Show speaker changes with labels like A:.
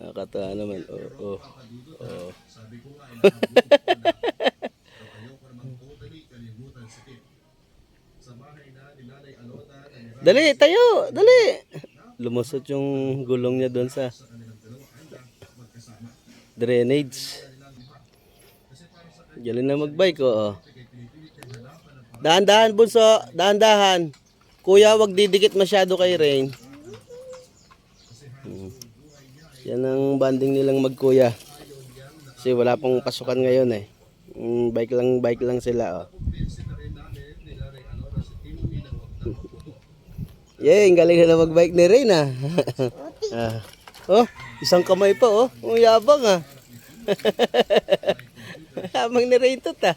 A: Nakakatawa naman. Oh, oh. Oh. Dali, tayo, dali. Lumusot yung gulong niya doon sa drainage. Galing na magbike oh. oh. Dahan-dahan bunso, dahan-dahan. Kuya, wag didikit masyado kay Rain. Hmm. Yan ang banding nilang magkuya. Kasi wala pong pasukan ngayon eh. Mm, bike lang, bike lang sila oh. Yay, ang galing na magbike ni Rain ah. Oh, isang kamay pa oh. Ang yabang ah. Habang ni to ta.